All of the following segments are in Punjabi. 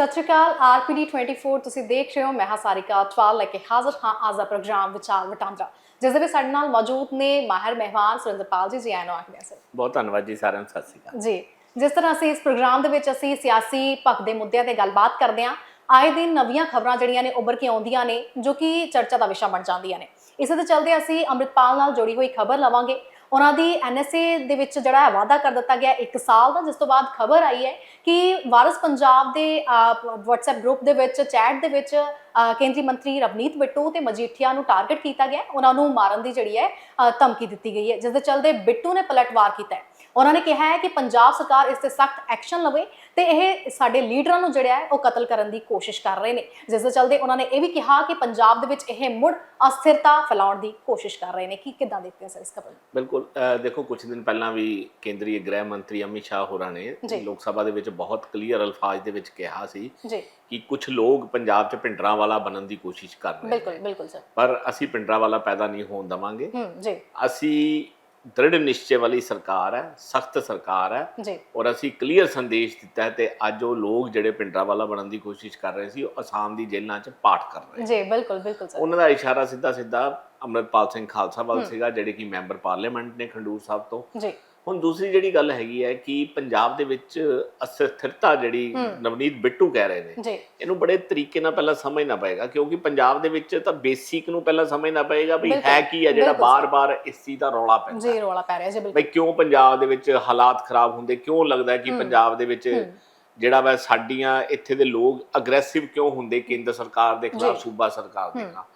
ਸਤਿ ਸ਼੍ਰੀ ਅਕਾਲ ਆਰਪੀਡੀ 24 ਤੁਸੀਂ ਦੇਖ ਰਹੇ ਹੋ ਮੈਂ ਹਾਂ ਸਾਰਿਕਾ ਅਟਵਾਲ ਲੈ ਕੇ ਹਾਜ਼ਰ ਹਾਂ ਅੱਜ ਦਾ ਪ੍ਰੋਗਰਾਮ ਵਿਚਾਰ ਵਟਾਂਦਰਾ ਜਿਸ ਦੇ ਵਿੱਚ ਸਾਡੇ ਨਾਲ ਮੌਜੂਦ ਨੇ ਮਾਹਿਰ ਮਹਿਮਾਨ ਸੁਰਿੰਦਰਪਾਲ ਜੀ ਜੀ ਆਇਆਂ ਆਖਦੇ ਸਰ। ਬਹੁਤ ਧੰਨਵਾਦ ਜੀ ਸਾਰਿਆਂ ਨੂੰ ਸਤਿ ਸ਼੍ਰੀ ਅਕਾਲ। ਜੀ ਜਿਸ ਤਰ੍ਹਾਂ ਅਸੀਂ ਇਸ ਪ੍ਰੋਗਰਾਮ ਦੇ ਵਿੱਚ ਅਸੀਂ ਸਿਆਸੀ ਪੱਖ ਦੇ ਮੁੱਦਿਆਂ ਤੇ ਗੱਲਬਾਤ ਕਰਦੇ ਹਾਂ ਆਏ ਦਿਨ ਨਵੀਆਂ ਖਬਰਾਂ ਜਿਹੜੀਆਂ ਨੇ ਉੱਭਰ ਕੇ ਆਉਂਦੀਆਂ ਨੇ ਜੋ ਕਿ ਚਰਚਾ ਦਾ ਵਿਸ਼ਾ ਬਣ ਜਾਂਦੀਆਂ ਨੇ। ਇਸੇ ਦੇ ਚੱਲਦੇ ਅਸੀਂ ਅੰਮ੍ਰਿਤਪਾਲ ਨਾਲ ਜੁੜੀ ਹੋਈ ਖਬਰ ਲਵਾਂਗੇ। ਉਹਨਾਂ ਦੀ ਐਨਐਸਏ ਦੇ ਵਿੱਚ ਜਿਹੜਾ ਹੈ ਵਾਅਦਾ ਕਰ ਦਿੱਤਾ ਗਿਆ 1 ਸਾਲ ਦਾ, ਜਿਸ ਤੋਂ ਬਾਅਦ ਖਬਰ ਆਈ ਹੈ ਕਿ ਵਾਰਸ ਪੰਜਾਬ ਦੇ WhatsApp ਗਰੁੱਪ ਦੇ ਵਿੱਚ ਚੈਟ ਦੇ ਵਿੱਚ ਕੇਂਦਰੀ ਮੰਤਰੀ ਰਵਨੀਤ ਬਿੱਟੂ ਤੇ ਮਜੀਠੀਆ ਨੂੰ ਟਾਰਗੇਟ ਕੀਤਾ ਗਿਆ। ਉਹਨਾਂ ਨੂੰ ਮਾਰਨ ਦੀ ਜਿਹੜੀ ਹੈ ਧਮਕੀ ਦਿੱਤੀ ਗਈ ਹੈ, ਜਿਸ ਦੇ ਚਲਦੇ ਬਿੱਟੂ ਨੇ ਪਲਟਵਾਰ ਕੀਤਾ ਹੈ। ਉਹਨਾਂ ਨੇ ਕਿਹਾ ਹੈ ਕਿ ਪੰਜਾਬ ਸਰਕਾਰ ਇਸ ਤੇ ਸਖਤ ਐਕਸ਼ਨ ਲਵੇ ਤੇ ਇਹ ਸਾਡੇ ਲੀਡਰਾਂ ਨੂੰ ਜਿਹੜਾ ਹੈ ਉਹ ਕਤਲ ਕਰਨ ਦੀ ਕੋਸ਼ਿਸ਼ ਕਰ ਰਹੇ ਨੇ। ਜਿਸ ਦੇ ਚੱਲਦੇ ਉਹਨਾਂ ਨੇ ਇਹ ਵੀ ਕਿਹਾ ਕਿ ਪੰਜਾਬ ਦੇ ਵਿੱਚ ਇਹ ਮੁੜ ਅਸਥਿਰਤਾ ਫੈਲਾਉਣ ਦੀ ਕੋਸ਼ਿਸ਼ ਕਰ ਰਹੇ ਨੇ। ਕੀ ਕਿੱਦਾਂ ਦੇਖਦੇ ਹੋ ਸਰ ਇਸ ਖਬਰ ਬਿਲਕੁਲ ਦੇਖੋ ਕੁਝ ਦਿਨ ਪਹਿਲਾਂ ਵੀ ਕੇਂਦਰੀ ਗ੍ਰਹਿ ਮੰਤਰੀ ਅਮਿਤ ਸ਼ਾਹ ਹੋਰਾਂ ਨੇ। ਲੋਕ ਸਭਾ ਦੇ ਵਿੱਚ ਬਹੁਤ ਕਲੀਅਰ ਅਲਫਾਜ਼ ਦੇ ਵਿੱਚ ਕਿਹਾ ਸੀ ਕਿ ਕੁਝ ਲੋਕ ਪੰਜਾਬ 'ਚ ਪਿੰਡਰਾਂ ਵਾਲਾ ਬਣਨ ਦੀ ਕੋਸ਼ਿਸ਼ ਕਰ ਰਹੇ ਬਿਲਕੁਲ ਨੇ। ਬਿਲਕੁਲ ਸਰ। ਪਰ ਅਸੀਂ ਪਿੰਡਰਾਂ ਵਾਲਾ ਪੈਦਾ ਨਹੀਂ ਹੋਣ ਦਵਾਂਗੇ। ਹੂੰ ਜੀ। ਅਸੀਂ ਦ੍ਰਿੜ ਨਿਸ਼ਚੇ ਵਾਲੀ ਸਰਕਾਰ ਹੈ ਸਖਤ ਸਰਕਾਰ ਹੈ ਜੀ। ਔਰ ਅਸੀਂ ਕਲੀਅਰ ਸੰਦੇਸ਼ ਦਿੱਤਾ ਹੈ ਤੇ ਅੱਜ ਉਹ ਲੋਕ ਜਿਹੜੇ ਪਿੰਡਰਾਂ ਵਾਲਾ ਬਣਨ ਦੀ ਕੋਸ਼ਿਸ਼ ਕਰ ਰਹੇ ਸੀ ਉਹ ਅਸਾਮ ਦੀ ਜੇਲ੍ਹਾਂ 'ਚ ਪਾਠ ਕਰ ਰਹੇ ਜੀ ਬਿਲਕੁਲ ਬਿਲਕੁਲ ਸਰ। ਉਹਨਾਂ ਦਾ ਇਸ਼ਾਰਾ ਸਿੱਧਾ ਸਿੱਧਾ ਅੰਮ੍ਰਿਤਪਾਲ ਸਿੰਘ ਖਾਲਸਾ ਵੱਲ ਸੀਗਾ ਜਿਹੜੇ ਕਿ ਮੈਂਬਰ ਪਾਰਲੀਮੈਂਟ ਨੇ ਖੰਡੂਰ ਸਾਹਿਬ ਤੋਂ। ਜੀ। ਹੁਣ ਦੂਸਰੀ ਜਿਹੜੀ ਗੱਲ ਹੈਗੀ ਹੈ ਕਿ ਪੰਜਾਬ ਦੇ ਵਿੱਚ ਅਸਥਿਰਤਾ ਜਿਹੜੀ ਨਵਨੀਤ ਬਿੱਟੂ ਕਹਿ ਰਹੇ ਨੇ ਇਹਨੂੰ ਬੜੇ ਤਰੀਕੇ ਨਾਲ ਪਹਿਲਾਂ ਸਮਝਣਾ ਪਏਗਾ ਕਿਉਂਕਿ ਪੰਜਾਬ ਦੇ ਵਿੱਚ ਤਾਂ ਬੇਸਿਕ ਨੂੰ ਪਹਿਲਾਂ ਸਮਝਣਾ ਪਏਗਾ ਵੀ ਹੈ ਕੀ ਹੈ ਜਿਹੜਾ। ਬਾਰ-ਬਾਰ ਇਸ ਚੀਜ਼ ਦਾ ਰੌਲਾ ਪੈਂਦਾ ਜੀ ਰੋਲਾ ਪੈ ਰਿਹਾ ਜੀ ਬਿਲਕੁਲ। ਬਈ ਕਿਉਂ ਪੰਜਾਬ ਦੇ ਵਿੱਚ ਹਾਲਾਤ ਖਰਾਬ ਹੁੰਦੇ ਕਿਉਂ ਲੱਗਦਾ ਕਿ ਪੰਜਾਬ ਦੇ ਵਿੱਚ ਜਿਹੜਾ ਵਾ ਸਾਡੀਆਂ ਇੱਥੇ ਦੇ ਲੋਕ ਅਗਰੈਸਿਵ ਕਿਉਂ ਹੁੰਦੇ ਕੇਂਦਰ ਸਰਕਾਰ ਦੇ ਖਿਲਾਫ। ਸੂਬਾ ਸਰਕਾਰ ਦੇ ਖਿਲਾਫ।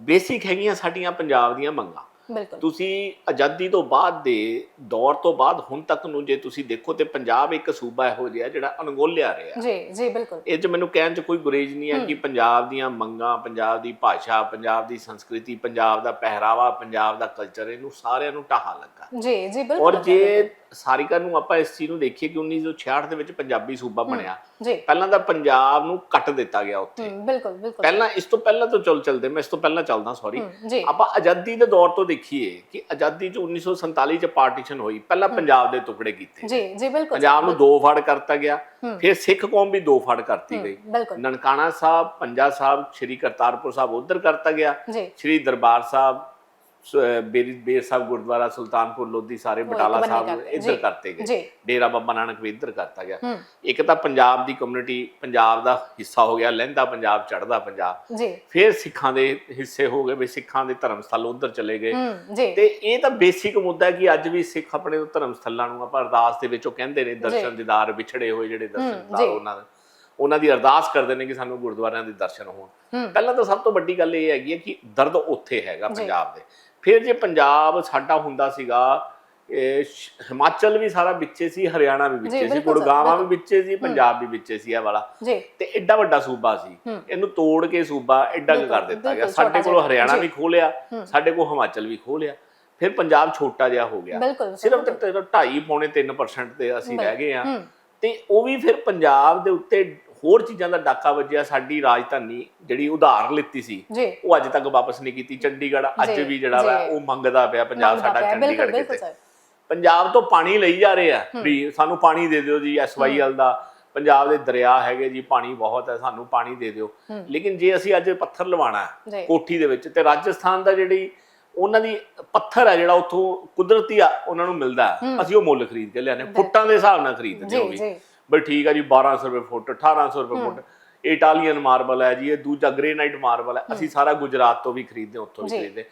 ਬੇਸਿਕ ਹੈਗੀਆਂ ਸਾਡੀਆਂ ਪੰਜਾਬ ਦੀਆਂ ਮੰਗਾਂ। ਬਿਲਕੁਲ। ਤੁਸੀਂ ਆਜ਼ਾਦੀ ਤੋਂ ਬਾਅਦ ਦੇ ਦੌਰ ਤੋਂ ਬਾਅਦ ਹੁਣ ਤੱਕ ਨੂੰ ਜੇ ਤੁਸੀਂ ਦੇਖੋ ਤੇ ਪੰਜਾਬ ਇੱਕ ਸੂਬਾ ਇਹੋ ਜਿਹਾ ਜਿਹੜਾ ਅਣਗੋਲਿਆ ਰਿਹਾ। ਜੀ ਜੀ ਬਿਲਕੁਲ। ਇਹ 'ਚ ਮੈਨੂੰ ਕਹਿਣ 'ਚ ਕੋਈ ਗੁਰੇਜ਼ ਨਹੀਂ ਹੈ ਕਿ ਪੰਜਾਬ ਦੀਆਂ ਮੰਗਾਂ ਪੰਜਾਬ ਦੀ ਭਾਸ਼ਾ ਪੰਜਾਬ ਦੀ ਸੰਸਕ੍ਰਿਤੀ ਪੰਜਾਬ ਦਾ ਪਹਿਰਾਵਾ ਪੰਜਾਬ ਦਾ ਕਲਚਰ ਇਹਨੂੰ ਸਾਰਿਆਂ ਨੂੰ ਢਾਹਾ ਲੱਗਾ। ਜੀ ਜੀ ਬਿਲਕੁਲ ਔਰ ਜੇ ਸਾਰਿਕਾ ਨੂੰ ਆਪਾਂ ਇਸ ਚੀਜ਼ ਨੂੰ ਦੇਖੀਏ ਕਿ 1966 ਦੇ ਵਿੱਚ ਪੰਜਾਬੀ ਸੂਬਾ ਬਣਿਆ ਜੀ। ਪਹਿਲਾਂ ਤਾਂ ਪੰਜਾਬ ਨੂੰ ਕੱਟ ਦਿੱਤਾ ਗਿਆ ਉੱਥੇ। ਬਿਲਕੁਲ ਬਿਲਕੁਲ। ਪਹਿਲਾਂ ਇਸ ਤੋਂ ਪਹਿਲਾਂ ਤੋਂ ਚੱਲ ਚੱਲਦੇ ਮੈਂ ਇਸ ਤੋਂ ਪਹਿਲਾਂ ਚੱਲਦਾ ਸੌਰੀ ਆਪਾਂ ਆਜ਼ਾਦੀ ਦੇ ਦੌਰ ਤੋਂ ਦੇਖੀਏ ਕਿ ਆਜ਼ਾਦੀ ਚ 1947 ਚ ਪਾਰਟੀਸ਼ਨ ਹੋਈ ਪਹਿਲਾਂ ਪੰਜਾਬ ਦੇ ਟੁਕੜੇ ਕੀਤੇ। ਜੀ ਜੀ ਬਿਲਕੁਲ। ਪੰਜਾਬ ਨੂੰ ਦੋ ਫੜ ਕਰਤਾ ਗਿਆ ਫਿਰ ਸਿੱਖ ਕੌਮ ਵੀ ਦੋ ਫੜ ਕਰਤੀ ਗਈ। ਨਨਕਾਣਾ ਸਾਹਿਬ ਪੰਜਾ ਸਾਹਿਬ ਸ੍ਰੀ ਕਰਤਾਰਪੁਰ ਸਾਹਿਬ ਉਧਰ ਕਰਤਾ ਗਿਆ। ਜੀ। ਸ੍ਰੀ ਦਰਬਾਰ ਸਾਹਿਬ ਬੇਰ ਬੇਰ ਸਾਹਿਬ ਗੁਰਦੁਆਰਾ ਸੁਲਤਾਨਪੁਰ ਲੋਧੀ ਸਾਰੇ ਬਟਾਲਾ ਸਾਹਿਬ ਇੱਧਰ ਕਰਤੇ ਗਏ। ਡੇਰਾ ਬਾਬਾ ਨਾਨਕ ਵੀ ਇੱਧਰ ਕਰਤਾ ਗਿਆ। ਇੱਕ ਤਾਂ ਪੰਜਾਬ ਦੀ ਕਮਿਊਨਿਟੀ ਪੰਜਾਬ ਦਾ ਹਿੱਸਾ ਹੋ ਗਿਆ ਲਹਿੰਦਾ ਪੰਜਾਬ ਚੜਦਾ ਪੰਜਾਬ। ਫਿਰ ਸਿੱਖਾਂ ਦੇ ਹਿੱਸੇ ਹੋ ਗਏ ਵੀ ਸਿੱਖਾਂ ਦੇ ਧਰਮ ਸਥਲ ਉਧਰ ਚਲੇ ਗਏ। ਤੇ ਇਹ ਤਾਂ ਬੇਸਿਕ ਮੁੱਦਾ ਹੈ ਕਿ ਅੱਜ ਵੀ ਸਿੱਖ ਆਪਣੇ ਧਰਮ ਸਥਲਾਂ ਨੂੰ ਆਪਾਂ ਅਰਦਾਸ ਦੇ ਵਿੱਚ ਉਹ ਕਹਿੰਦੇ ਨੇ ਦਰਸ਼ਨ ਦੀਦਾਰ ਵਿਛੜੇ ਹੋਏ ਜਿਹੜੇ ਦਰਸ਼ਨ ਹੂੰ, ਦੀਦਾਰ ਜੀ। ਉਹਨਾਂ ਦੇ। ਉਹਨਾਂ ਦੀ ਅਰਦਾਸ ਕਰਦੇ ਨੇ ਕਿ ਸਾਨੂੰ ਗੁਰਦੁਆਰਿਆਂ ਦੇ ਦਰਸ਼ਨ ਹੋਣ। ਪਹਿਲਾਂ ਤਾਂ ਸਭ ਤੋਂ ਵੱਡੀ ਗੱਲ ਇਹ ਹੈਗੀ ਹੈ ਕਿ ਦਰਦ ਉੱਥੇ ਹੈਗਾ ਪੰਜਾਬ ਦੇ। ਫਿਰ ਜੇ ਪੰਜਾਬ ਸਾਡਾ ਹੁੰਦਾ ਸੀਗਾ ਹਿਮਾਚਲ ਵੀ ਸਾਰਾ ਵਿੱਚੇ ਸੀ ਹਰਿਆਣਾ ਵੀ ਵਿੱਚੇ ਸੀ ਗੁੜਗਾਵਾਂ ਵੀ ਵਿੱਚੇ ਸੀ ਪੰਜਾਬ ਵੀ ਵਿੱਚੇ ਸੀ ਇਹ ਵਾਲਾ। ਤੇ ਐਡਾ ਵੱਡਾ ਸੂਬਾ ਸੀ। ਇਹਨੂੰ ਤੋੜ ਕੇ ਸੂਬਾ ਐਡਾ ਕਰ ਦਿੱਤਾ ਗਿਆ। ਸਾਡੇ ਕੋਲ ਹਰਿਆਣਾ। ਵੀ ਖੋਲਿਆ। ਸਾਡੇ ਕੋਲ ਹਿਮਾਚਲ ਵੀ ਖੋਲਿਆ। ਫਿਰ ਪੰਜਾਬ ਛੋਟਾ ਜਿਹਾ ਹੋ ਗਿਆ। ਸਿਰਫ 2.5 ਪੌਣੇ 3% ਤੇ ਅਸੀਂ ਰਹਿ ਗਏ ਆ ਤੇ ਉਹ ਵੀ ਫਿਰ ਪੰਜਾਬ ਦੇ ਉੱਤੇ ਹੋਰ ਚੀਜ਼ਾਂ ਦਾ ਡਾਕਾ ਵੱਜਿਆ ਸਾਡੀ ਰਾਜਧਾਨੀ ਜਿਹੜੀ ਉਧਾਰ ਲਿੱਤੀ ਸੀ ਉਹ ਅੱਜ ਤੱਕ ਵਾਪਸ ਨਹੀਂ ਕੀਤੀ। ਚੰਡੀਗੜ੍ਹ ਅੱਜ ਵੀ ਜਿਹੜਾ ਵਾ। ਉਹ ਮੰਗਦਾ ਪਿਆ ਪੰਜਾਬ ਸਾਡਾ ਚੰਡੀਗੜ੍ਹ ਕਿਤੇ। ਪੰਜਾਬ ਤੋਂ ਪਾਣੀ ਲਈ ਜਾ ਰਹੇ ਆ ਵੀ ਸਾਨੂੰ ਪਾਣੀ ਦੇ ਦਿਓ ਜੀ ਐਸਵਾਈਐਲ ਦਾ। ਪੰਜਾਬ ਦੇ ਦਰਿਆ ਹੈਗੇ ਜੀ ਪਾਣੀ ਬਹੁਤ ਹੈ ਸਾਨੂੰ ਪਾਣੀ ਦੇ ਦਿਓ। ਲੇਕਿਨ ਜੇ ਅਸੀਂ ਅੱਜ ਪੱਥਰ ਲਵਾਣਾ ਕੋਠੀ ਦੇ ਵਿੱਚ ਤੇ ਰਾਜਸਥਾਨ ਦਾ ਜਿਹੜੀ ਉਹਨਾਂ ਦੀ ਪੱਥਰ ਹੈ ਜਿਹੜਾ ਉੱਥੋਂ ਕੁਦਰਤੀ ਆ ਉਹਨਾਂ ਨੂੰ ਮਿਲਦਾ। ਅਸੀਂ ਉਹ ਮੁੱਲ ਖਰੀਦ ਕੇ ਲਿਆਨੇ ਫੁੱਟਾਂ ਦੇ ਹਿਸਾਬ ਨਾਲ ਖਰੀਦਦੇ ਹੋ ਜੀ ਵੀ। ਜੀ। ਬਈ ਠੀਕ ਆ ਜੀ 1200 ਰੁਪਏ ਫੁੱਟ 1800 ਰੁਪਏ ਫੁੱਟ। ਇਟਾਲੀਅਨ ਮਾਰਬਲ ਹੈ ਜੀ ਇਹ ਦੂਜਾ ਗ੍ਰੇਨਾਈਟ ਮਾਰਬਲ ਹੈ। ਅਸੀਂ ਸਾਰਾ ਗੁਜਰਾਤ ਤੋਂ ਵੀ ਖਰੀਦਦੇ ਉੱਥੋਂ ਵੀ। ਖਰੀਦਦੇ।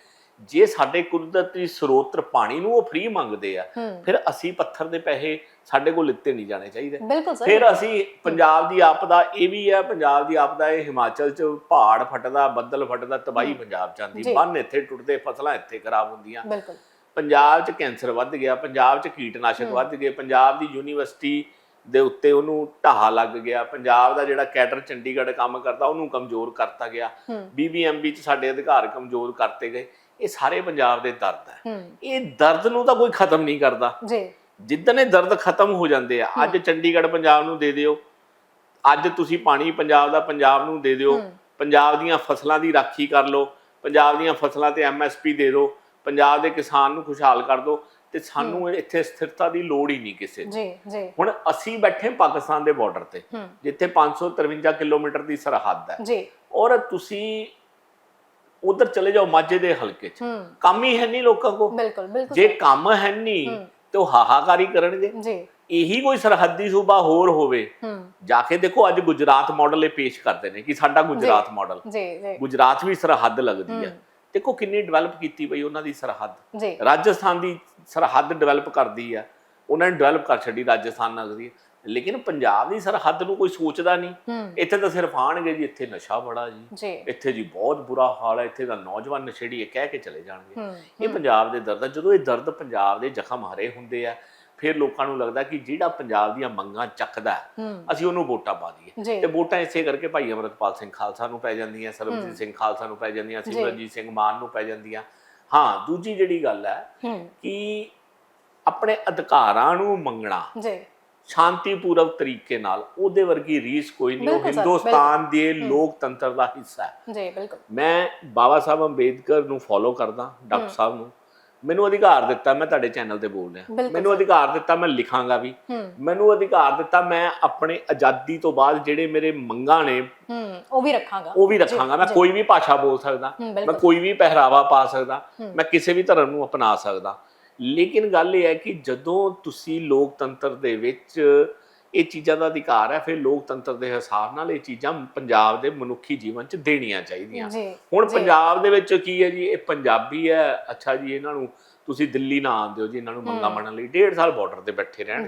ਜੇ ਸਾਡੇ ਕੁਦਰਤੀ ਸਰੋਤਰ ਪਾਣੀ ਨੂੰ ਉਹ ਫ੍ਰੀ ਮੰਗਦੇ ਆ ਫਿਰ ਅਸੀਂ ਪੱਥਰ ਦੇ ਪੈਸੇ ਸਾਡੇ ਕੋਲ ਲਿੱਤੇ ਨਹੀਂ ਜਾਣੇ ਚਾਹੀਦੇ। ਫਿਰ ਅਸੀਂ ਪੰਜਾਬ ਦੀ ਆਪਦਾ ਇਹ ਵੀ ਹੈ ਪੰਜਾਬ ਦੀ ਆਪਦਾ ਇਹ ਹਿਮਾਚਲ ਚ ਪਹਾੜ ਫਟਦਾ ਬੱਦਲ ਫਟਦਾ ਤਬਾਹੀ ਪੰਜਾਬ ਚ ਆਂਦੀ ਜੀ। ਬੰਨ ਇੱਥੇ ਟੁੱਟਦੇ ਫਸਲਾਂ ਇੱਥੇ ਖਰਾਬ ਹੁੰਦੀਆਂ। ਪੰਜਾਬ 'ਚ ਕੈਂਸਰ ਵੱਧ ਗਿਆ ਪੰਜਾਬ 'ਚ ਕੀਟਨਾਸ਼ਕ ਵੱਧ ਗਏ ਪੰਜਾਬ ਦੀ ਯੂਨੀਵਰਸਿਟੀ ਦੇ ਉੱਤੇ ਉਹਨੂੰ ਢਾਹਾ ਲੱਗ ਗਿਆ। ਪੰਜਾਬ ਦਾ ਜਿਹੜਾ ਕੈਡਰ ਚੰਡੀਗੜ੍ਹ ਕੰਮ ਕਰਦਾ ਉਹਨੂੰ ਕਮਜ਼ੋਰ ਕਰਤਾ ਗਿਆ। ਬੀਬੀਐਮਬੀ 'ਚ ਸਾਡੇ ਅਧਿਕਾਰ ਕਮਜ਼ੋਰ ਕਰਤੇ ਗਏ। ਇਹ ਸਾਰੇ ਪੰਜਾਬ ਦੇ ਦਰਦ ਹੈ। ਇਹ ਦਰਦ ਨੂੰ ਤਾਂ ਕੋਈ ਖਤਮ ਨਹੀਂ ਕਰਦਾ। ਜੀ। ਜਿੱਦਣ ਇਹ ਦਰਦ ਖਤਮ ਹੋ ਜਾਂਦੇ ਆ ਅੱਜ ਚੰਡੀਗੜ੍ਹ ਪੰਜਾਬ ਨੂੰ ਦੇ ਦਿਓ। ਅੱਜ ਤੁਸੀਂ ਪਾਣੀ ਪੰਜਾਬ ਦਾ ਪੰਜਾਬ ਨੂੰ ਦੇ ਦਿਓ। ਪੰਜਾਬ ਦੀਆਂ ਫਸਲਾਂ ਦੀ ਰਾਖੀ ਕਰ ਲਓ। ਪੰਜਾਬ ਦੀਆਂ ਫਸਲਾਂ ਤੇ ਐਮਐਸਪੀ ਦੇ ਦਿਓ। ਪੰਜਾਬ ਦੇ ਕਿਸਾਨ ਨੂੰ ਖੁਸ਼ਹਾਲ ਕਰ ਦਿਓ। ਤੇ ਸਾਨੂੰ ਇੱਥੇ ਸਥਿਰਤਾ ਦੀ ਲੋੜ ਹੀ ਨਹੀਂ ਕਿਸੇ ਦੀ। ਜੀ ਜੀ। ਹੁਣ ਅਸੀਂ ਬੈਠੇ ਪਾਕਿਸਤਾਨ ਦੇ ਬਾਰਡਰ ਤੇ ਜਿੱਥੇ 553 ਕਿਲੋਮੀਟਰ ਦੀ ਸਰਹੱਦ ਹੈ। ਜੀ। ਔਰ ਤੁਸੀਂ ਉਧਰ ਚਲੇ ਜਾਓ ਮਾਝੇ ਦੇ ਹਲਕੇ 'ਚ। ਕੰਮ ਹੀ ਹੈ ਨਹੀਂ ਲੋਕਾਂ ਕੋ ਬਿਲਕੁਲ ਬਿਲਕੁਲ ਜੇ ਕੰਮ ਹੈ ਨਹੀਂ। ਤੇ ਉਹ ਹਾਹਾਕਾਰੀ ਕਰਨਗੇ। ਜੀ। ਇਹੀ ਕੋਈ ਸਰਹੱਦੀ ਸੂਬਾ ਹੋਰ ਹੋਵੇ ਜਾ ਕੇ ਦੇਖੋ ਅੱਜ ਗੁਜਰਾਤ ਮਾਡਲ ਇਹ ਪੇਸ਼ ਕਰਦੇ ਨੇ ਕਿ ਸਾਡਾ ਗੁਜਰਾਤ ਮਾਡਲ ਜੀ ਜੀ। ਗੁਜਰਾਤ ਵੀ ਸਰਹੱਦ ਲੱਗਦੀ ਹੈ। ਦੇਖੋ ਕਿੰਨੀ ਡਿਵੈਲਪ ਕੀਤੀ ਪਈ ਉਹਨਾਂ ਦੀ ਸਰਹੱਦ। ਜੀ। ਰਾਜਸਥਾਨ ਦੀ ਸਰਹੱਦ ਡਿਵੈਲਪ ਕਰਦੀ ਆ। ਉਹਨਾਂ ਨੇ ਡਿਵੈਲਪ ਕਰ ਛੱਡੀ ਰਾਜਸਥਾਨ ਦੀ। ਲੇਕਿਨ ਪੰਜਾਬ ਦੀ ਸਰਹੱਦ ਨੂੰ ਕੋਈ ਸੋਚਦਾ ਨਹੀਂ। ਹੂੰ। ਇੱਥੇ ਤਾਂ ਸਿਰਫ ਆਣਗੇ ਜੀ ਇੱਥੇ ਨਸ਼ਾ ਬੜਾ ਜੀ। ਇੱਥੇ ਜੀ ਬਹੁਤ ਬੁਰਾ ਹਾਲ ਹੈ ਇੱਥੇ ਦਾ ਨੌਜਵਾਨ ਨਸ਼ੇੜੀ ਇਹ ਕਹਿ ਕੇ ਚਲੇ ਜਾਣਗੇ। ਹੂੰ ਇਹ ਪੰਜਾਬ ਦੇ ਦਰਦ ਆ। ਜਦੋਂ ਇਹ ਦਰਦ ਪੰਜਾਬ ਦੇ ਜ਼ਖਮ ਹਰੇ ਹੁੰਦੇ ਆ ਫਿਰ ਲੋਕਾਂ ਨੂੰ ਲੱਗਦਾ ਕਿ ਜਿਹੜਾ ਪੰਜਾਬ ਦੀਆਂ ਮੰਗਾਂ ਚੱਕਦਾ ਅਸੀਂ ਉਹਨੂੰ ਵੋਟਾਂ ਪਾ ਦਈਏ। ਤੇ ਵੋਟਾਂ ਇਸੇ ਕਰਕੇ ਭਾਈ ਅਮਰਤਪਾਲ ਸਿੰਘ ਖਾਲਸਾ ਨੂੰ ਪੈ ਜਾਂਦੀਆਂ ਸਰਬਜੀਤ ਸਿੰਘ ਖਾਲਸਾ ਨੂੰ ਪੈ ਜਾਂਦੀਆਂ ਸਿਮਰਨਜੀਤ ਸਿੰਘ ਮਾਨ ਨੂੰ ਪੈ ਜਾਂਦੀਆਂ। ਹਾਂ ਦੂਜੀ ਜਿਹੜੀ ਗੱਲ ਹੈ ਕਿ ਆਪਣੇ ਅਧਿਕਾਰਾਂ ਨੂੰ ਮੰਗਣਾ ਜੀ। ਸ਼ਾਂਤੀਪੂਰਵਕ ਤਰੀਕੇ ਨਾਲ ਉਹਦੇ ਵਰਗੀ ਰੀਸ ਕੋਈ ਨਹੀਂ ਉਹ ਹਿੰਦੁਸਤਾਨ ਦੇ ਲੋਕਤੰਤਰ ਦਾ ਹਿੱਸਾ ਹੈ। ਜੀ ਬਿਲਕੁਲ। ਮੈਂ ਬਾਬਾ ਸਾਹਿਬ ਅੰਬੇਦਕਰ ਨੂੰ ਫੋਲੋ ਕਰਦਾ ਡਾਕਟਰ ਸਾਹਿਬ ਨੂੰ। ਮੈਨੂੰ ਅਧਿਕਾਰ ਦਿੱਤਾ ਮੈਂ ਤੁਹਾਡੇ ਚੈਨਲ ਤੇ ਬੋਲ ਰਿਹਾ। ਮੈਨੂੰ ਅਧਿਕਾਰ ਦਿੱਤਾ ਮੈਂ ਲਿਖਾਂਗਾ ਵੀ। ਮੈਨੂੰ ਅਧਿਕਾਰ ਦਿੱਤਾ ਮੈਂ ਆਪਣੇ ਆਜ਼ਾਦੀ ਤੋਂ ਬਾਅਦ ਜਿਹੜੇ ਮੇਰੇ ਮੰਗਾਂ ਨੇ ਉਹ ਵੀ ਰੱਖਾਂਗਾ। ਉਹ ਵੀ ਰੱਖਾਂਗਾ। ਮੈਂ ਕੋਈ ਵੀ ਭਾਸ਼ਾ ਬੋਲ ਸਕਦਾ। ਮੈਂ ਕੋਈ ਵੀ ਪਹਿਰਾਵਾ ਪਾ ਸਕਦਾ। ਮੈਂ ਕਿਸੇ ਵੀ ਧਰਮ ਨੂੰ ਅਪਣਾ ਸਕਦਾ। ਲੇਕਿਨ ਗੱਲ ਇਹ ਹੈ ਕਿ ਜਦੋਂ ਤੁਸੀਂ ਲੋਕਤੰਤਰ ਦੇ ਵਿੱਚ ਇਹ ਚੀਜ਼ਾਂ ਦਾ ਅਧਿਕਾਰ ਹੈ ਫਿਰ ਲੋਕਤੰਤਰ ਦੇ ਹਿਸਾਬ ਨਾਲ ਇਹ ਚੀਜ਼ਾਂ ਪੰਜਾਬ ਦੇ ਮਨੁੱਖੀ ਜੀਵਨ 'ਚ ਦੇਣੀਆਂ ਚਾਹੀਦੀਆਂ। ਹੁਣ ਪੰਜਾਬ ਦੇ ਵਿੱਚ ਕੀ ਹੈ ਜੀ ਇਹ ਪੰਜਾਬੀ ਹੈ ਅੱਛਾ ਜੀ ਇਹਨਾਂ ਨੂੰ ਤੁਸੀਂ ਦਿੱਲੀ ਨਾ ਆਉਂਦੇ ਹੋ ਜੀ ਇਹਨਾਂ ਨੂੰ ਮੰਗਾ ਮੰਨਣ ਲਈ ਡੇਢ ਸਾਲ ਬਾਰਡਰ ਤੇ ਬੈਠੇ ਰਹਿਣਗੇ।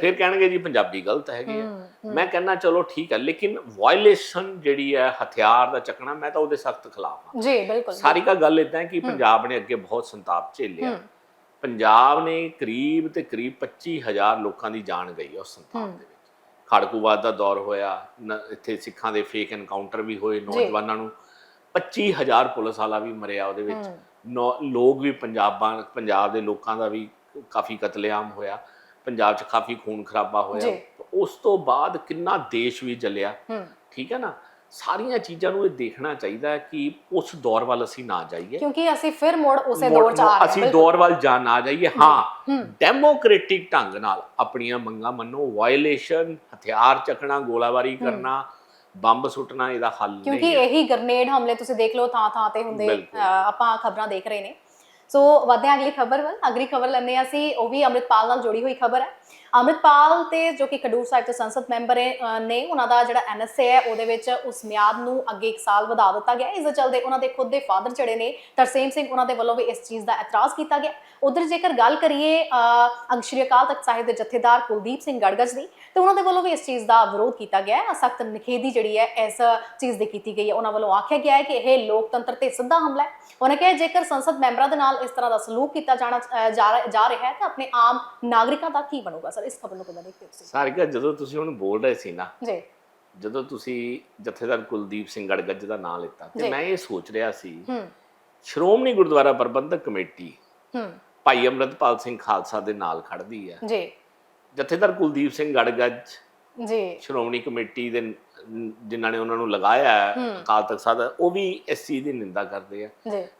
ਫਿਰ ਕਹਿਣਗੇ ਜੀ ਪੰਜਾਬੀ ਗਲਤ ਹੈਗੀ ਹੂੰ। ਮੈਂ ਕਹਿੰਦਾ ਚਲੋ ਠੀਕ ਹੈ ਲੇਕਿਨ ਵਾਇਲੇਸ਼ਨ ਜਿਹੜੀ ਹੈ ਹਥਿਆਰ ਦਾ ਚੱਕਣਾ ਮੈਂ ਤਾਂ ਉਹਦੇ ਸਖਤ ਖਿਲਾਫ ਹਾਂ। ਜੀ ਬਿਲਕੁਲ। ਸਾਰੀ ਕਾ ਗੱਲ ਇਦਾਂ ਹੈ ਕਿ ਪੰਜਾਬ ਨੇ ਅੱਗੇ ਬਹੁਤ ਸੰਤਾਪ ਝੇਲਿਆ। ਪੰਜਾਬ ਨੇ ਕਰੀਬ ਤੇ ਕਰੀਬ 25000 ਲੋਕਾਂ ਦੀ ਜਾਨ ਗਈ ਉਸ ਸੰਤਾਪ ਦੇ ਵਿੱਚ। ਖੜਕੂਵਾਦ ਦਾ ਦੌਰ ਹੋਇਆ ਇੱਥੇ ਸਿੱਖਾਂ ਦੇ ਫੇਕ ਐਨਕਾਊਂਟਰ ਵੀ ਹੋਏ ਨੌਜਵਾਨਾਂ ਨੂੰ 25000 ਪੁਲਿਸ ਵਾਲਾ ਵੀ ਮਰਿਆ ਉਹਦੇ ਵਿੱਚ। ਲੋਕ ਵੀ ਪੰਜਾਬਾਂ ਪੰਜਾਬ ਦੇ ਲੋਕਾਂ ਦਾ ਵੀ ਕਾਫੀ ਕਤਲੇਆਮ ਹੋਇਆ। ਪੰਜਾਬ 'ਚ ਕਾਫੀ ਖੂਨ ਖਰਾਬਾ ਹੋਇਆ। ਉਸ ਤੋਂ ਬਾਅਦ ਕਿੰਨਾ ਦੇਸ਼ ਵੀ ਜਲਿਆ। ਠੀਕ ਹੈ ਨਾ? ਸਾਰੀਆਂ ਚੀਜ਼ਾਂ ਨੂੰ ਇਹ ਦੇਖਣਾ ਚਾਹੀਦਾ ਹੈ ਕਿ ਉਸ ਦੌਰ ਵੱਲ ਅਸੀਂ ਨਾ ਜਾਈਏ। ਕਿਉਂਕਿ ਅਸੀਂ ਫਿਰ ਮੁੜ ਉਸੇ ਦੌਰ ਚ ਆ ਰਹੇ ਹਾਂ ਅਸੀਂ। ਦੌਰ ਵੱਲ ਜਾ ਨਾ ਜਾਈਏ ਹਾਂ ਡੈਮੋਕ੍ਰੈਟਿਕ ਢੰਗ ਨਾਲ ਆਪਣੀਆਂ ਮੰਗਾਂ ਮੰਨੋ ਵਾਇਲੇਸ਼ਨ ਹਥਿਆਰ ਚੱਕਣਾ ਗੋਲਾਬਾਰੀ ਕਰਨਾ ਬੰਬ ਸੁੱਟਣਾ ਇਹਦਾ ਹੱਲ ਨਹੀਂ ਕਿਉਂਕਿ ਇਹੀ ਗ੍ਰਨੇਡ ਹਮਲੇ ਤੁਸੀਂ ਦੇਖ ਲਓ ਥਾਂ ਥਾਂ ਤੇ ਹੁੰਦੇ ਆਪਾਂ ਖਬਰਾਂ ਦੇਖ ਰਹੇ ਨੇ। ਸੋ ਵਧਦੇ ਹਾਂ ਅਗਲੀ ਖਬਰ ਵੱਲ। ਅਗਲੀ ਖਬਰ ਲੈਂਦੇ ਹਾਂ ਅਸੀਂ, ਉਹ ਵੀ ਅੰਮ੍ਰਿਤਪਾਲ ਨਾਲ ਜੁੜੀ ਹੋਈ ਖਬਰ ਹੈ। ਅੰਮ੍ਰਿਤਪਾਲ ਤੇ ਜੋ ਕਿ ਖਡੂਰ ਸਾਹਿਬ ਤੋਂ ਸੰਸਦ ਮੈਂਬਰ ਨੇ, ਉਹਨਾਂ ਦਾ ਜਿਹੜਾ ਐਨਐਸਏ ਹੈ, ਉਹਦੇ ਵਿੱਚ ਉਸ ਮਿਆਦ ਨੂੰ ਅੱਗੇ ਇੱਕ ਸਾਲ ਵਧਾ ਦਿੱਤਾ ਗਿਆ ਇਸ ਦੇ ਚਲਦੇ ਉਹਨਾਂ ਦੇ ਖੁਦ ਦੇ ਫਾਦਰ ਜਿਹੜੇ ਨੇ, ਤਰਸੇਮ ਸਿੰਘ, ਉਹਨਾਂ ਦੇ ਵੱਲੋਂ ਵੀ ਇਸ ਚੀਜ਼ ਦਾ ਇਤਰਾਜ਼ ਕੀਤਾ ਗਿਆ ਉਧਰ ਜੇਕਰ ਗੱਲ ਕਰੀਏ, ਅਹ ਸ਼੍ਰੀ ਅਕਾਲ ਤਖਤ ਸਾਹਿਬ ਦੇ ਜਥੇਦਾਰ ਕੁਲਦੀਪ ਸਿੰਘ ਗੜਗੜ ਦੀ, ਤੇ ਉਹਨਾਂ ਦੇ ਵੱਲੋਂ ਵੀ ਇਸ ਚੀਜ਼ ਦਾ ਵਿਰੋਧ ਕੀਤਾ ਗਿਆ ਹੈ। ਸਖਤ ਨਿਖੇਧੀ ਜਿਹੜੀ ਹੈ, ਇਸ ਚੀਜ਼ ਦੀ ਕੀਤੀ ਗਈ ਹੈ। ਉਹਨਾਂ ਵੱਲੋਂ ਆਖਿਆ ਗਿਆ ਹੈ ਕਿ ਇਹ ਲੋਕਤੰਤਰ ਤੇ ਸਿੱਧਾ ਹਮਲਾ ਹੈ। ਉਹਨਾਂ ਕਿਹਾ ਜੇਕਰ ਸੰਸਦ ਮੈਂਬਰਾਂ ਦੇ ਨਾਲ ਇਸ ਤਰ੍ਹਾਂ ਦਾ ਸਲੂਕ ਕੀਤਾ ਜਾਣਾ ਜਾ ਰਿਹਾ- ਹੈ ਤਾਂ ਆਪਣੇ ਆਮ ਨਾਗਰਿਕਾਂ ਦਾ ਕੀ ਬਣੂਗਾ? ਸਰ ਇਸ ਖਬਰ ਨੂੰ ਕਿਵੇਂ ਦੇਖਦੇ ਹੋ ਸਾਰਿਕਾ ਜਦੋਂ ਤੁਸੀਂ ਹੁਣ ਬੋਲ ਰਹੇ ਸੀ ਨਾ ਜੀ। ਜਦੋਂ ਤੁਸੀਂ ਜਥੇਦਾਰ ਕੁਲਦੀਪ ਸਿੰਘ ਗੜਗੱਜ ਦਾ ਨਾਮ ਲਿੱਤਾ ਤੇ। ਮੈਂ ਇਹ ਸੋਚ ਰਿਹਾ ਸੀ ਹੂੰ। ਸ਼੍ਰੋਮਣੀ ਗੁਰਦੁਆਰਾ ਪ੍ਰਬੰਧਕ ਕਮੇਟੀ ਹੂੰ। ਭਾਈ ਅਮਰਤਪਾਲ ਸਿੰਘ ਖਾਲਸਾ ਦੇ ਨਾਲ ਖੜਦੀ ਹੈ। ਜੀ। ਜਥੇਦਾਰ ਕੁਲਦੀਪ ਸਿੰਘ ਗੜਗੱਜ ਜੀ। ਸ਼੍ਰੋਮਣੀ ਕਮੇਟੀ ਦੇ ਜਿਨ੍ਹਾਂ ਨੇ ਉਹਨਾਂ ਨੂੰ ਲਗਾਇਆ ਹੈ। ਅਕਾਲ ਤਖਤ ਸਾਹਿਬ ਉਹ ਵੀ ਇਸ ਚੀਜ਼ ਦੀ ਨਿੰਦਾ ਕਰਦੇ ਆ।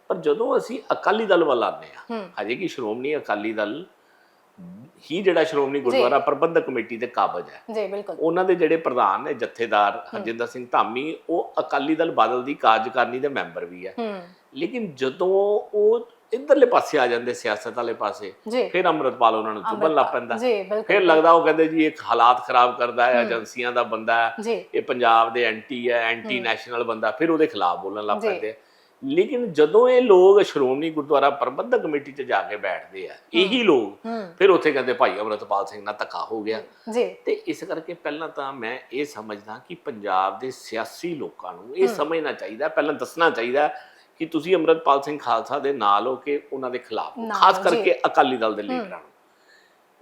ਪਰ ਜਦੋਂ ਅਸੀਂ ਅਕਾਲੀ ਦਲ ਵੱਲ ਆਉਂਦੇ ਆ ਹਜੇ ਕਿ ਸ਼੍ਰੋਮਣੀ ਅਕਾਲੀ ਦਲ ਹੀ ਜਿਹੜਾ ਸ਼੍ਰੋਮਣੀ ਗੁਰਦੁਆਰਾ ਪ੍ਰਬੰਧਕ ਕਮੇਟੀ ਦੇ ਕਾਬਜ ਹੈ। ਜੀ ਬਿਲਕੁਲ। ਉਹਨਾਂ ਦੇ ਜਿਹੜੇ ਪ੍ਰਧਾਨ ਨੇ ਜਥੇਦਾਰ ਹਰਜਿੰਦਰ ਸਿੰਘ ਧਾਮੀ ਉਹ ਅਕਾਲੀ ਦਲ ਬਾਦਲ ਦੀ ਕਾਰਜਕਾਰਨੀ ਦੇ ਮੈਂਬਰ ਵੀ ਹੂੰ। ਲੇਕਿਨ ਜਦੋਂ ਉਹ ਇਧਰਲੇ ਪਾਸੇ ਆ ਜਾਂਦੇ ਸਿਆਸਤ ਵਾਲੇ ਪਾਸੇ ਫਿਰ ਅੰਮ੍ਰਿਤਪਾਲ ਉਹਨਾਂ ਨੂੰ ਚੁੱਭਣ ਲੱਗ ਪੈਂਦਾ। ਫਿਰ ਲੱਗਦਾ ਉਹ ਕਹਿੰਦੇ ਜੀ ਇਹ ਹਾਲਾਤ ਖਰਾਬ ਕਰਦਾ ਹੈ ਏਜੰਸੀਆਂ ਦਾ ਬੰਦਾ ਹੈ ਇਹ ਪੰਜਾਬ ਦੇ ਐਂਟੀ ਹੈ ਐਂਟੀ ਨੈਸ਼ਨਲ ਬੰਦਾ ਫਿਰ ਉਹਦੇ ਖਿਲਾਫ ਬੋਲਣ ਲੱਗ। ਪੈਂਦੇ ਆ। ਲੇਕਿਨ ਜਦੋਂ ਇਹ ਲੋਕ ਸ਼੍ਰੋਮਣੀ ਗੁਰਦੁਆਰਾ ਪ੍ਰਬੰਧਕ ਕਮੇਟੀ 'ਚ ਜਾ ਕੇ ਬੈਠਦੇ ਆ ਇਹੀ ਲੋਕ ਫਿਰ ਉੱਥੇ ਕਹਿੰਦੇ ਭਾਈ ਅਮਰਤਪਾਲ ਸਿੰਘ ਨਾਲ ਧੱਕਾ ਹੋ ਗਿਆ। ਤੇ ਇਸ ਕਰਕੇ ਪਹਿਲਾਂ ਤਾਂ ਮੈਂ ਇਹ ਸਮਝਦਾ ਕਿ ਪੰਜਾਬ ਦੇ ਸਿਆਸੀ ਲੋਕਾਂ ਨੂੰ ਇਹ ਸਮਝਣਾ ਚਾਹੀਦਾ ਪਹਿਲਾਂ ਦੱਸਣਾ ਚਾਹੀਦਾ ਕਿ ਤੁਸੀਂ ਅਮਰਤਪਾਲ ਸਿੰਘ ਖਾਲਸਾ ਦੇ ਨਾਲ ਹੋ ਕੇ ਉਹਨਾਂ ਦੇ ਖਿਲਾਫ ਖਾਸ। ਕਰਕੇ ਅਕਾਲੀ ਦਲ ਦੇ ਲੀਡਰਾਂ ਨੂੰ।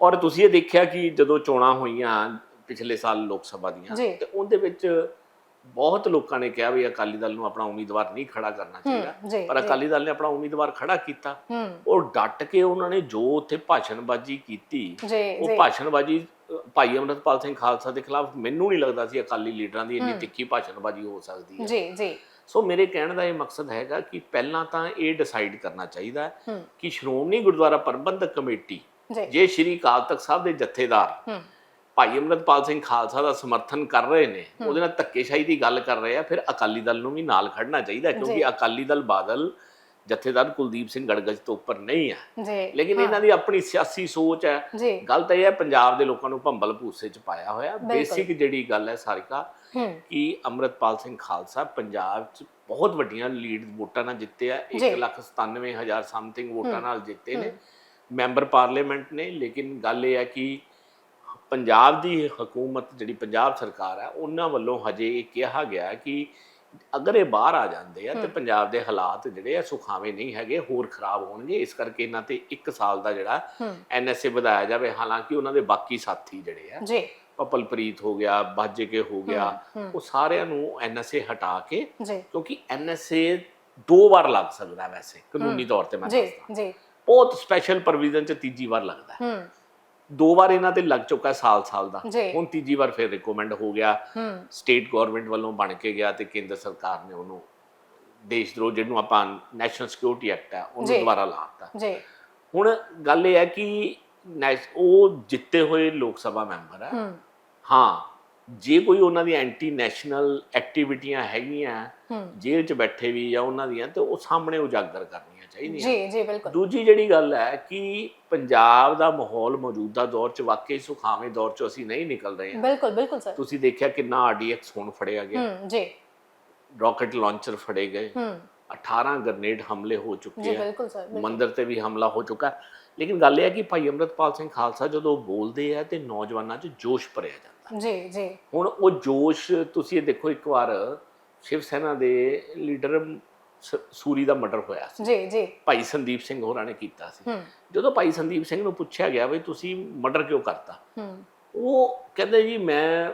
ਔਰ ਤੁਸੀਂ ਇਹ ਦੇਖਿਆ ਕਿ ਜਦੋਂ ਚੋਣਾਂ ਹੋਈਆਂ ਪਿਛਲੇ ਸਾਲ ਲੋਕ ਸਭਾ ਦੀਆਂ। ਤੇ ਉਹਦੇ ਵਿੱਚ ਬਹੁਤ ਲੋਕਾਂ ਨੇ ਕਿਹਾ ਵੀ ਅਕਾਲੀ ਦਲ ਨੂੰ ਆਪਣਾ ਉਮੀਦਵਾਰ ਨਹੀਂ ਖੜਾ ਕਰਨਾ ਚਾਹੀਦਾ। ਪਰ ਅਕਾਲੀ ਦਲ ਨੇ ਆਪਣਾ ਉਮੀਦਵਾਰ ਖੜਾ ਕੀਤਾ। ਉਹ ਡਟ ਕੇ ਉਹਨਾਂ ਨੇ ਜੋ ਉੱਥੇ ਭਾਸ਼ਣਬਾਜ਼ੀ ਕੀਤੀ ਉਹ ਭਾਸ਼ਣਬਾਜ਼ੀ ਭਾਈ ਅਮਰਤਪਾਲ ਸਿੰਘ ਖਾਲਸਾ ਦੇ ਖਿਲਾਫ ਮੈਨੂੰ ਨਹੀਂ ਲੱਗਦਾ ਸੀ ਅਕਾਲੀ ਲੀਡਰਾਂ ਦੀ ਇੰਨੀ ਤਿੱਖੀ ਭਾਸ਼ਣਬਾਜ਼ੀ ਹੋ ਸਕਦੀ ਹੈ। ਜੀ ਜੀ। ਸੋ ਮੇਰੇ ਕਹਿਣ ਦਾ ਇਹ ਮਕਸਦ ਹੈਗਾ ਕਿ ਪਹਿਲਾਂ ਤਾਂ ਇਹ ਡਿਸਾਈਡ ਕਰਨਾ ਚਾਹੀਦਾ ਹੈ ਕਿ ਸ਼੍ਰੋਮਣੀ ਗੁਰਦੁਆਰਾ ਪ੍ਰਬੰਧਕ ਕਮੇਟੀ ਜੀ। ਸ਼੍ਰੀ ਅਕਾਲ ਤਖਤ ਸਾਹਿਬ ਦੇ ਜਥੇਦਾਰ ਭਾਈ ਅਮਰਤਪਾਲ ਸਿੰਘ ਖਾਲਸਾ ਦਾ ਸਮਰਥਨ ਕਰ ਰਹੇ ਨੇ ਉਹਦੇ ਨਾਲ ਧੱਕੇਸ਼ਾਹੀ ਦੀ ਗੱਲ ਕਰ ਰਹੇ ਆ ਫਿਰ ਅਕਾਲੀ ਦਲ ਨੂੰ ਵੀ ਨਾਲ ਖੜਨਾ ਚਾਹੀਦਾ। ਕਿਉਂਕਿ ਅਕਾਲੀ ਦਲ ਬਾਦਲ ਜਥੇਦਾਰ ਕੁਲਦੀਪ ਸਿੰਘ ਗੜਗੜ ਤੋਂ ਉੱਪਰ ਨਹੀਂ ਹੈ ਜੀ ਲੇਕਿਨ ਇਹਨਾਂ ਦੀ ਆਪਣੀ ਸਿਆਸੀ ਸੋਚ ਹੈ। ਗੱਲ ਤਾਂ ਇਹ ਹੈ ਪੰਜਾਬ ਦੇ ਲੋਕਾਂ ਨੂੰ ਭੰਬਲ ਭੂਸੇ ਚ ਪਾਇਆ ਹੋਇਆ। ਬੇਸਿਕ ਜਿਹੜੀ ਗੱਲ ਹੈ ਸਾਰਿਕਾ ਕਿ ਅਮਰਤਪਾਲ ਸਿੰਘ ਖਾਲਸਾ ਪੰਜਾਬ 'ਚ ਬਹੁਤ ਵੱਡੀਆਂ ਲੀਡ ਵੋਟਾਂ ਨਾਲ ਜਿੱਤੇ ਆ। ਜੀ। 197000 ਸਮਥਿੰਗ ਵੋਟਾਂ ਨਾਲ ਜਿੱਤੇ ਨੇ। ਮੈਂਬਰ ਪਾਰਲੀਮੈਂਟ ਨੇ ਲੇਕਿਨ ਗੱਲ ਇਹ ਹੈ ਕਿ ਪੰਜਾਬ ਦੀ ਹਕੂਮਤ ਜਿਹੜੀ ਪੰਜਾਬ ਸਰਕਾਰ ਹੈ ਉਹਨਾਂ ਵੱਲੋਂ ਹਜੇ ਇਹ ਕਿਹਾ ਗਿਆ ਕਿ ਅਗਰ ਇਹ ਬਾਹਰ ਆ ਜਾਂਦੇ ਆ ਤੇ। ਪੰਜਾਬ ਦੇ ਹਾਲਾਤ ਜਿਹੜੇ ਆ ਸੁਖਾਵੇਂ ਨਹੀਂ ਹੈਗੇ ਹੋਰ ਖਰਾਬ ਹੋਣਗੇ। ਇਸ ਕਰਕੇ ਇਹਨਾਂ ਤੇ 1 ਸਾਲ ਦਾ ਜਿਹੜਾ ਐਨਐਸਏ ਵਧਾਇਆ ਜਾਵੇ। ਹਾਲਾਂਕਿ ਉਹਨਾਂ ਦੇ ਬਾਕੀ ਸਾਥੀ ਜਿਹੜੇ ਆ ਜੀ। ਪਪਲਪ੍ਰੀਤ ਹੋ ਗਿਆ ਬਾਜੇਕੇ ਹੋ ਗਿਆ ਹੂੰ, ਹੂੰ। ਉਹ ਸਾਰਿਆਂ ਨੂੰ ਐਨਐਸਏ ਹਟਾ ਕੇ ਕਿਉਂਕਿ ਐਨਐਸਏ ਦੋ ਵਾਰ ਲੱਗ ਸਕਦਾ ਵੈਸੇ ਕਾਨੂੰਨੀ ਤੌਰ ਤੇ ਮੈਂ ਜੀ ਜੀ। ਬਹੁਤ ਸਪੈਸ਼ਲ ਪ੍ਰੋਵੀਜ਼ਨ ਚ ਤੀਜੀ ਵਾਰ ਲੱਗਦਾ। ਹੈ। ਦੋ ਵਾਰ ਇਹਨਾਂ ਤੇ ਲੱਗ ਚੁੱਕਾ ਸਾਲ ਸਾਲ ਦਾ। ਹੁਣ ਤੀਜੀ ਵਾਰ ਫਿਰ ਰਿਕਮੈਂਡ ਹੋ ਗਿਆ। ਸਟੇਟ ਗਵਰਨਮੈਂਟ ਵੱਲੋਂ ਬਣ ਕੇ ਗਿਆ ਤੇ ਕੇਂਦਰ ਸਰਕਾਰ ਨੇ ਉਹਨੂੰ ਦੇਸ਼ ਦਰੋਹ ਜਿਹਨੂੰ ਆਪਾਂ ਨੈਸ਼ਨਲ ਸਿਕਿਉਰਿਟੀ ਐਕਟ ਹੈ ਉਹਨੂੰ। ਦੁਬਾਰਾ ਲਾਤਾ ਜੀ। ਹੁਣ ਗੱਲ ਇਹ ਹੈ ਕਿ ਉਹ ਜਿੱਤੇ ਹੋਏ ਲੋਕ ਸਭਾ ਮੈਂਬਰ ਹੈ। ਹੂੰ ਜੇ ਕੋਈ ਉਹਨਾਂ ਦੀ ਐਂਟੀ ਨੈਸ਼ਨਲ ਐਕਟੀਵਿਟੀਆਂ ਹੈਗੀਆਂ ਜੇਲ੍ਹ 'ਚ ਬੈਠੇ ਵੀ ਜਾਂ ਉਹਨਾਂ ਦੀਆਂ ਤੇ ਉਹ ਸਾਹਮਣੇ ਉਜਾਗਰ ਕਰਨੀਆਂ ਚਾਹੀਦੀਆਂ ਜੀ ਜੀ ਬਿਲਕੁਲ। ਦੂਜੀ ਜਿਹੜੀ ਗੱਲ ਹੈ ਕਿ ਪੰਜਾਬ ਦਾ ਮਾਹੌਲ ਮੌਜੂਦਾ ਦੌਰ 'ਚ ਵਾਕਈ ਸੁਖਾਵੇਂ ਦੌਰ 'ਚੋਂ ਅਸੀਂ ਨਹੀਂ ਨਿਕਲ ਰਹੇ ਹਾਂ। ਬਿਲਕੁਲ ਬਿਲਕੁਲ ਸਰ। ਤੁਸੀਂ ਦੇਖਿਆ ਕਿੰਨਾ ਆਰਡੀਐਕਸ ਹੁਣ ਫੜਿਆ ਗਿਆ? ਹੂੰ ਜੀ। ਰਾਕਟ ਲਾਂਚਰ ਫੜੇ ਗਏ। ਹੂੰ। 18 ਗ੍ਰਨੇਡ ਹਮਲੇ ਹੋ ਜੀ ਚੁੱਕੇ ਆ। ਬਿਲਕੁਲ ਸਰ। ਮੰਦਿਰ ਤੇ ਵੀ ਹਮਲਾ ਹੋ ਚੁੱਕਾ। ਲੇਕਿਨ ਗੱਲ ਇਹ ਹੈ ਕਿ ਭਾਈ ਅੰਮ੍ਰਿਤਪਾਲ ਸਿੰਘ ਖਾਲਸਾ ਜਦੋਂ ਬੋਲਦੇ ਆ ਤੇ ਨੌਜਵਾਨਾਂ 'ਚ ਜੋਸ਼ ਭਰਿਆ ਜਾਂਦਾ। ਜੀ ਜੀ। ਹੁਣ ਉਹ ਜੋਸ਼ ਤੁਸੀਂ ਇਹ ਦੇਖੋ ਇੱਕ ਵਾਰ ਸ਼ਿਵ ਸੈਨਾ ਦੇ ਲੀਡਰ ਸੂਰੀ ਦਾ ਮਰਡਰ ਹੋਇਆ ਸੀ। ਜੀ ਜੀ। ਭਾਈ ਸੰਦੀਪ ਸਿੰਘ ਹੋਰਾਂ ਨੇ ਕੀਤਾ ਸੀ। ਜਦੋਂ ਭਾਈ ਸੰਦੀਪ ਸਿੰਘ ਨੂੰ ਪੁੱਛਿਆ ਗਿਆ ਵੀ ਤੁਸੀਂ ਮਰਡਰ ਕਿਉਂ ਕਰਤਾ? ਉਹ ਕਹਿੰਦੇ ਜੀ ਮੈਂ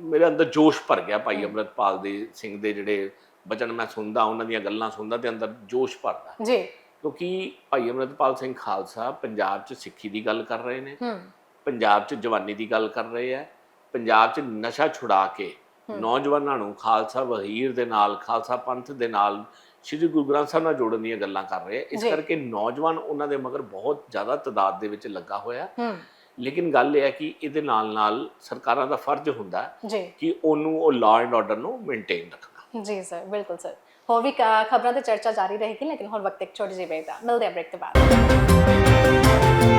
ਮੇਰੇ ਅੰਦਰ ਜੋਸ਼ ਭਰ ਗਿਆ ਭਾਈ। ਅੰਮ੍ਰਿਤਪਾਲ ਦੇ ਸਿੰਘ ਦੇ ਜਿਹੜੇ ਬਚਨ ਮੈਂ ਸੁਣਦਾ ਉਹਨਾਂ ਦੀਆਂ ਗੱਲਾਂ ਸੁਣਦਾ ਤੇ ਅੰਦਰ ਜੋਸ਼ ਭਰਦਾ। ਜੀ। ਕਿਉਂਕਿ ਭਾਈ ਅੰਮ੍ਰਿਤਪਾਲ ਸਿੰਘ ਖਾਲਸਾ ਪੰਜਾਬ 'ਚ ਸਿੱਖੀ ਦੀ ਗੱਲ ਕਰ ਰਹੇ ਨੇ। ਪੰਜਾਬ 'ਚ ਜਵਾਨੀ ਦੀ ਗੱਲ ਕਰ ਰਹੇ ਆ। ਪੰਜਾਬ 'ਚ ਨਸ਼ਾ ਛੁਡਾ ਕੇ। ਨੌਜਵਾਨਾਂ ਨੂੰ ਖਾਲਸਾ ਵਹੀਰ ਦੇ ਨਾਲ ਖਾਲਸਾ ਪੰਥ ਦੇ ਨਾਲ ਸ਼੍ਰੀ ਗੁਰੂ ਗ੍ਰੰਥ ਸਾਹਿਬ ਨਾਲ ਜੋੜਨ ਦੀਆਂ ਗੱਲਾਂ ਕਰ ਰਹੇ ਆ। ਇਸ। ਕਰਕੇ ਨੌਜਵਾਨ ਉਹਨਾਂ ਦੇ ਮਗਰ ਬਹੁਤ ਜ਼ਿਆਦਾ ਤਦਾਦ ਦੇ ਵਿੱਚ ਲੱਗਾ ਹੋਇਆ। ਹੂੰ। ਲੇਕਿਨ ਗੱਲ ਇਹ ਹੈ ਕਿ ਇਹਦੇ ਨਾਲ ਨਾਲ ਸਰਕਾਰਾਂ ਦਾ ਫਰਜ਼ ਹੁੰਦਾ ਕਿ ਉਹਨੂੰ ਉਹ ਲਾਅ ਐਂਡ ਆਰਡਰ ਨੂੰ ਮੇਨਟੇਨ ਰੱਖਣਾ। ਜੀ ਸਰ ਬਿਲਕੁਲ ਸਰ ਹੋਰ ਵੀ ਖਬਰਾਂ ਤੇ ਚਰਚਾ ਜਾਰੀ ਰਹੇਗੀ ਲੇਕਿਨ ਹੁਣ ਵਕਤ ਇੱਕ ਛੋਟੀ ਜਿਹੀ ਬ੍ਰੇਕ ਦਾ। ਮਿਲਦੇ ਹਾਂ ਬ੍ਰੇਕ ਤੋਂ ਬਾਅਦ।